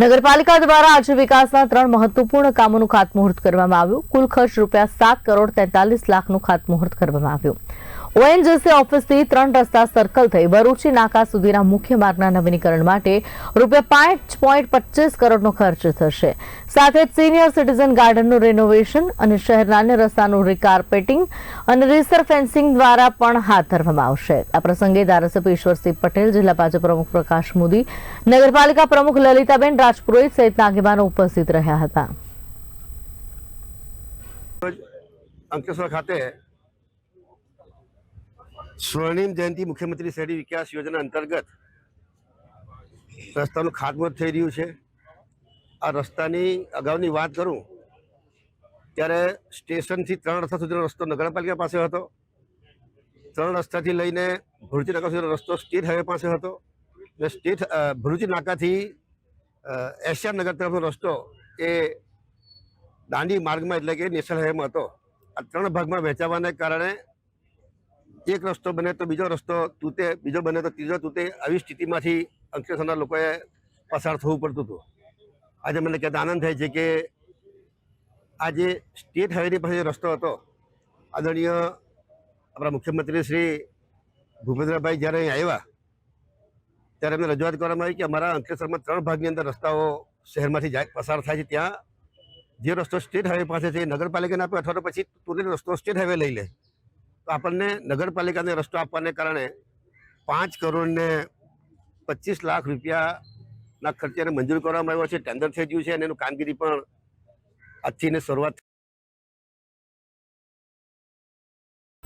નગરપાલિકા દ્વારા આજે વિકાસના ત્રણ મહત્વપૂર્ણ કામોનું ખાતમુહૂર્ત કરવામાં આવ્યું. કુલ ખર્ચ રૂપિયા સાત કરોડ તેતાલીસ લાખનું ખાતમુહૂર્ત કરવામાં આવ્યું. ઓએનજીસી ઓફિસથી ત્રણ રસ્તા સર્કલ થઈ ભરૂચી નાકા સુધીના મુખ્ય માર્ગના નવીનીકરણ માટે રૂપિયા પાંચ પોઈન્ટ પચીસ કરોડનો ખર્ચ થશે. સાથે જ સિનિયર સિટીઝન ગાર્ડનનું રેનોવેશન અને શહેરના અન્ય રસ્તાનું રિકાર્પેટિંગ અને રિસર ફેન્સિંગ દ્વારા પણ હાથ ધરવામાં આવશે. આ પ્રસંગે ધારાસભ્ય ઈશ્વરસિંહ પટેલ, જિલ્લા ભાજપ પ્રમુખ પ્રકાશ મોદી, નગરપાલિકા પ્રમુખ લલિતાબેન રાજપુરોહિત સહિતના આગેવાનો ઉપસ્થિત રહ્યા હતા. અંકેશ્વર ખાતે સ્વર્ણિમ જયંતિ મુખ્યમંત્રી શહેરી વિકાસ યોજના અંતર્ગત રસ્તાનું ખાતમુહૂર્ત થઈ રહ્યું છે. આ રસ્તાની અગાઉની વાત કરું, ત્યારે સ્ટેશનથી ત્રણ રસ્તા સુધીનો રસ્તો નગરપાલિકા પાસે હતો. ત્રણ રસ્તાથી લઈને ભરૂચી નાકા સુધીનો રસ્તો સ્ટેટ હાઈવે પાસે હતો. અને સ્ટેટ ભરૂચી નાકાથી એશિયા નગર તરફનો રસ્તો એ દાંડી માર્ગમાં એટલે કે નેશનલ હાઈવેમાં હતો. આ ત્રણ ભાગમાં વહેંચાવાને કારણે એક રસ્તો બને તો બીજો રસ્તો તૂટે, બીજો બને તો ત્રીજો તૂટે આવી સ્થિતિમાંથી અંકલેશ્વરના લોકોએ પસાર થવું પડતું હતું. આજે મને કહેતા આનંદ થાય છે કે આ જે સ્ટેટ હાઈવેની પાસે રસ્તો હતો, આદરણીય આપણા મુખ્યમંત્રી શ્રી ભૂપેન્દ્રભાઈ જ્યારે અહીં આવ્યા, ત્યારે એમને રજૂઆત કરવામાં આવી કે અમારા અંકલેશ્વરમાં ત્રણ ભાગની અંદર રસ્તાઓ શહેરમાંથી જાય, પસાર થાય છે. ત્યાં જે રસ્તો સ્ટેટ હાઈવે પાસે છે, નગરપાલિકાને આપે અથવા તો પછી તુરંત રસ્તો સ્ટેટ હાઈવે લઈ લે. આપણને નગરપાલિકાને રસ્તો આપવાને કારણે પાંચ કરોડને પચીસ લાખ રૂપિયાના ખર્ચે મંજૂર કરવામાં આવ્યો છે, ટેન્ડર થઈ ગયું છે અને એનું કામગીરી પણ આજથી એને શરૂઆત